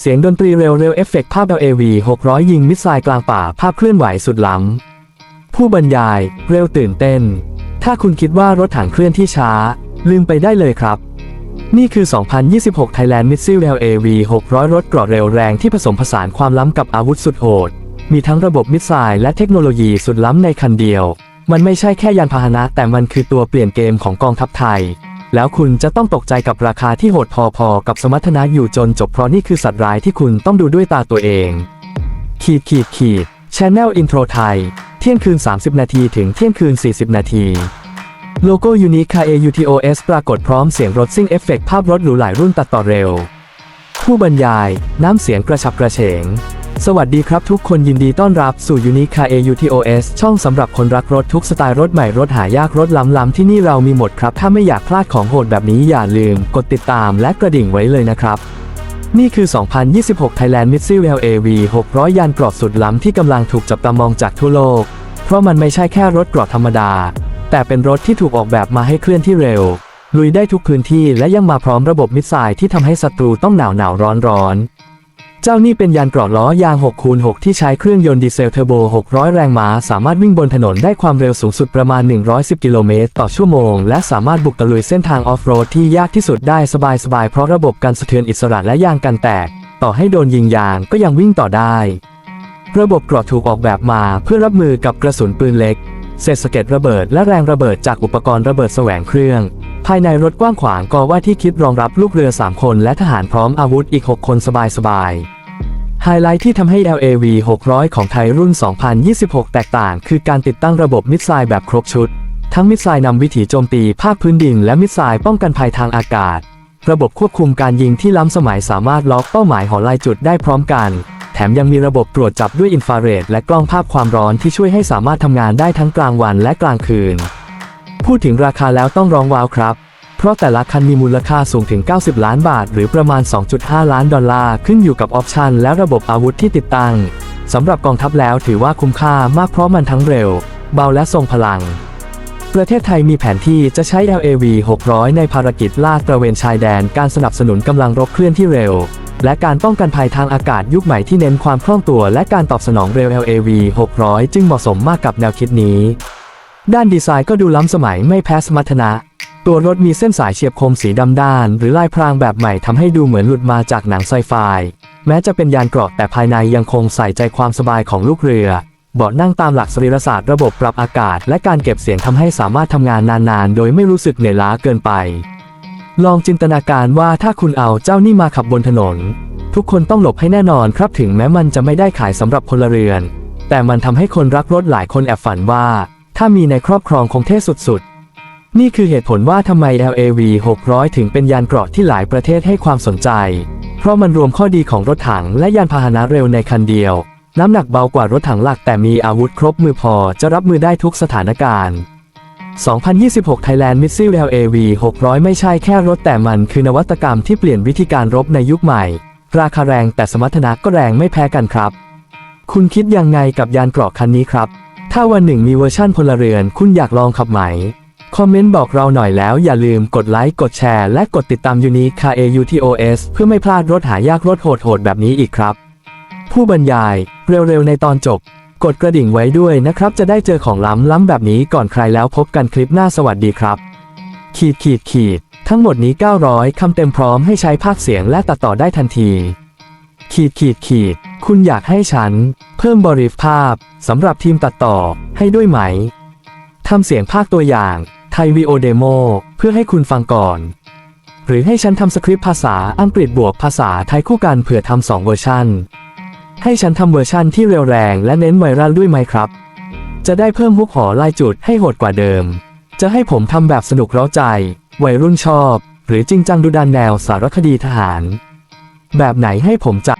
เสียงดนตรีเร็วเร็วเอฟเฟกต์ภาพ LAV 600 ยิงมิสไซล์กลางป่าภาพเคลื่อนไหวสุดล้ำ ผู้บรรยาย เร็วตื่นเต้น ถ้าคุณคิดว่ารถถังเคลื่อนที่ช้า ลืมไปได้เลยครับ นี่คือ 2026 Thailand Missile LAV 600 รถเกราะเร็วแรงที่ผสมผสานความล้ำกับอาวุธสุดโหด มีทั้งระบบมิสไซล์และเทคโนโลยีสุดล้ำในคันเดียว มันไม่ใช่แค่ยานพาหนะ แต่มันคือตัวเปลี่ยนเกมของกองทัพไทย แล้วคุณจะต้องตกใจกับราคาที่โหดพอๆกับสมรรถนะอยู่จนจบเพราะนี่คือสัตว์ร้ายที่คุณต้องดูด้วยตาตัวเอง ขีดขีดขีด Channel Intro ไทย เที่ยงคืน 30 นาทีถึงเที่ยงคืน 40 นาทีโลโก้ Unique KAUTOS ปรากฏพร้อมเสียงรถซิ่งเอฟเฟกภาพรถหรูหลายรุ่นตัดต่อเร็ว ผู้บรรยาย น้ำเสียงกระฉับกระเฉง สวัสดีครับทุกคนยินดีต้อนรับสู่ Unique KAUTOS ช่องสำหรับคนรักรถทุกสไตล์รถใหม่รถหายากรถล้ำๆที่นี่เรามีหมดครับ ถ้าไม่อยากพลาดของโหดแบบนี้อย่าลืม กดติดตามและกระดิ่งไว้เลยนะครับ นี่คือ 2026 Thailand Missile LAV 600 ยานเกราะสุดล้ำที่กำลังถูกจับตามองจากทั่วโลก เพราะมันไม่ใช่แค่รถเกราะธรรมดา แต่เป็นรถที่ถูกออกแบบมาให้เคลื่อนที่เร็ว ลุยได้ทุกพื้นที่และยังมาพร้อมระบบมิสไซล์ที่ทำให้ศัตรูต้องหนาวหนาวร้อนร้อน เจ้านี่เป็นยานเกราะล้อยาง 6 คูณ 6 ที่ใช้เครื่องยนต์ดีเซลเทอร์โบ 600 แรงม้า สามารถวิ่งบนถนนได้ความเร็วสูงสุดประมาณ 110 กิโลเมตรต่อชั่วโมง และสามารถบุกตะลุยเส้นทางออฟโรดที่ยากที่สุดได้สบายๆ เพราะระบบการสะเทือนอิสระและยางกันแตก ต่อให้โดนยิงยางก็ยังวิ่งต่อได้ ระบบเกราะถูกออกแบบมาเพื่อรับมือกับกระสุนปืนเล็ก เศษสะเก็ดระเบิดและแรงระเบิดจากอุปกรณ์ระเบิดแสวงเครื่อง ภายในรถกว้างขวางก็ว่าที่คิดรองรับลูกเรือ 3 คนและทหารพร้อมอาวุธอีก 6 คนสบายๆไฮไลท์ที่ทำให้ LAV 600 ของไทยรุ่น 2026 แตกต่าง คือการติดตั้งระบบมิสไซล์แบบครบชุด ทั้งมิสไซล์นำวิถีโจมตีภาคพื้นดิน และมิสไซล์ป้องกันภัยทางอากาศ ระบบควบคุมการยิงที่ล้ำสมัยสามารถล็อกเป้าหมายหอลายจุดได้พร้อมกัน ถมยังมีระบบตรวจจับด้วยอินฟราเรดและกล้องภาพความร้อนที่ช่วยให้สามารถทำงานได้ทั้งกลางวันและกลางคืน พูดถึงราคาแล้วต้องร้องว้าวครับ เพราะแต่ละคันมีมูลค่าสูงถึง 90 ล้านบาท หรือประมาณ 2.5 ล้านดอลลาร์ขึ้นอยู่กับออปชันและระบบอาวุธที่ติดตั้งสำหรับกองทัพแล้วถือว่าคุ้มค่ามากเพราะมันทั้งเร็ว เบาและทรงพลัง ประเทศไทยมีแผนที่จะใช้ LAV 600 ในภารกิจลาดตระเวนชายแดนการสนับสนุนกำลังรบเคลื่อนที่เร็ว และการป้องกันภัยทางอากาศยุคใหม่ที่เน้นความคล่องตัวและการตอบสนองเร็ว LAV 600 จึงเหมาะสมมากกับแนวคิดนี้ ด้านดีไซน์ก็ดูล้ำสมัยไม่แพ้สมรรถนะ ตัวรถมีเส้นสายเฉียบคมสีดำด้าน หรือลายพรางแบบใหม่ทำให้ดูเหมือนหลุดมาจากหนังไซไฟ แม้จะเป็นยานเกราะแต่ภายในยังคงใส่ใจความสบายของลูกเรือเบาะนั่งตามหลักสรีรศาสตร์ระบบปรับอากาศ และการเก็บเสียงทำให้สามารถทำงานนานๆ โดยไม่รู้สึกเหนื่อยล้าเกินไป ลองจินตนาการว่าถ้าคุณเอาเจ้านี่มาขับบนถนน ทุกคนต้องหลบให้แน่นอนครับถึงแม้มันจะไม่ได้ขายสำหรับพลเรือน แต่มันทำให้คนรักรถหลายคนแอบฝันว่า ถ้ามีในครอบครองคงเท่สุดๆ นี่คือเหตุผลว่าทำไม LAV 600 ถึงเป็นยานเกราะที่หลายประเทศให้ความสนใจ เพราะมันรวมข้อดีของรถถังและยานพาหนะเร็วในคันเดียว น้ำหนักเบากว่ารถถังหลักแต่มีอาวุธครบมือพอจะรับมือได้ทุกสถานการณ์ 2026 Thailand Missile LAV 600 ไม่ใช่แค่รถแต่มันคือนวัตกรรมที่เปลี่ยนวิธีการรบในยุคใหม่ ราคาแรงแต่สมรรถนะก็แรงไม่แพ้กันครับ คุณคิดยังไงกับยานเกราะคันนี้ครับ ถ้าวันหนึ่งมีเวอร์ชั่นพลเรือน คุณอยากลองขับไหม คอมเมนต์บอกเราหน่อยแล้วอย่าลืมกดไลค์กดแชร์และกดติดตามยูนิค KAUTOS เพื่อไม่พลาดรถหายากรถโหดๆแบบนี้อีกครับ ผู้บรรยายเร็วๆในตอนจบ กดกระดิ่งไว้ด้วยนะครับ จะได้เจอของล้ำๆแบบนี้ก่อนใครแล้วพบกันคลิปหน้าสวัสดีครับ ขีดขีดขีด ทั้งหมดนี้ 900 คำเต็มพร้อมให้ใช้ภาคเสียงและตัดต่อได้ทันที ขีดขีดขีด คุณอยากให้ฉัน เพิ่มบริฟภาพสำหรับทีมตัดต่อให้ด้วยไหมทำเสียงภาคตัวอย่างไทยวีโอเดโมเพื่อให้คุณฟังก่อน หรือให้ฉันทำสคริปต์ภาษาอังกฤษบวกภาษาไทยคู่กันเผื่อทำสองเวอร์ชัน ให้ฉันทำเวอร์ชั่นที่เร็วแรงและเน้นไวรัลด้วยไหมครับ จะได้เพิ่มฮุกหอลายจุดให้โหดกว่าเดิม จะให้ผมทำแบบสนุกเร้าใจ วัยรุ่นชอบ หรือจริงจังดูดันแนวสารคดีทหาร แบบไหนให้ผมจัด